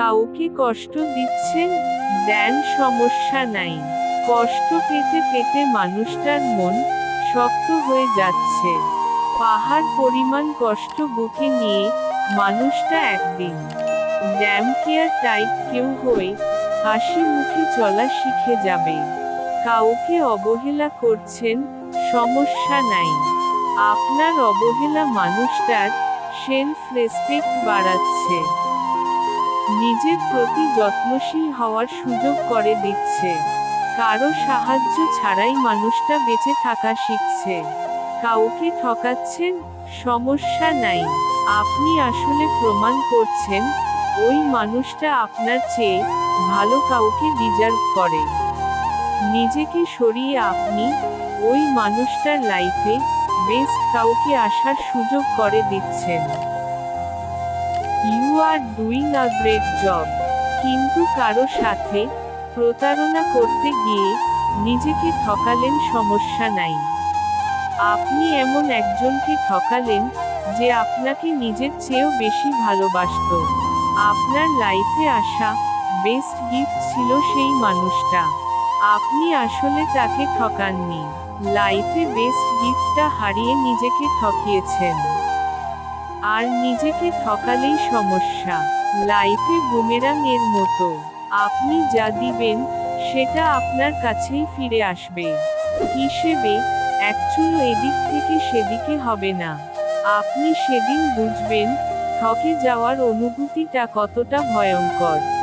কাউকে কষ্ট দিচ্ছেন দেন সমস্যা নাই। কষ্ট পেতে পেতে মানুষটার মন শক্ত হয়ে যাচ্ছে। পাহাড় পরিমাণ কষ্ট বুকে নিয়ে মানুষটা একদিন ড্যাম কেয়ার টাইপ কেউ হয়ে হাসি মুখে চলা শিখে যাবে। কাউকে অবহেলা করছেন, সমস্যা নাই। আপনার অবহেলা মানুষটার সেলফ রেসপেক্ট বাড়াচ্ছে। নিজের প্রতি যত্নশীল হওয়ার সুযোগ করে দিচ্ছে। কারও সাহায্য ছাড়াই মানুষটা বেঁচে থাকা শিখছে। কাউকে ঠকাচ্ছেন, সমস্যা নাই। আপনি আসলে প্রমাণ করছেন, ওই মানুষটা আপনার চেয়ে ভালো কাউকে ডিজার্ভ করে। নিজেকে সরিয়ে আপনি ওই মানুষটার লাইফে বেস্ট কাউকে আসার সুযোগ করে দিচ্ছেন। You are doing a great job কিন্তু কারও সাথে প্রতারণা করতে গিয়ে নিজেকে ঠকালেন সমস্যা নাই। আপনি এমন একজনকে ঠকালেন যে আপনাকে নিজের চেয়েও বেশি ভালোবাসতো। আপনার লাইফে আসা বেস্ট গিফট ছিল সেই মানুষটা। আপনি আসলে তাকে ঠকাননি। লাইফে বেস্ট গিফটটা হারিয়ে নিজেকে ঠকিয়েছেন। আর নিজেকে ঠকালেই সমস্যা। লাইফে বুমেরাং এর মতো। আপনি যা দিবেন, সেটা আপনার কাছেই ফিরে আসবে। হিসেবে অ্যাকচুয়াল এদিক থেকে সেদিকে হবে না। আপনি সেদিন বুঝবেন, ঠকে যাওয়ার অনুভূতিটা কতটা ভয়ঙ্কর।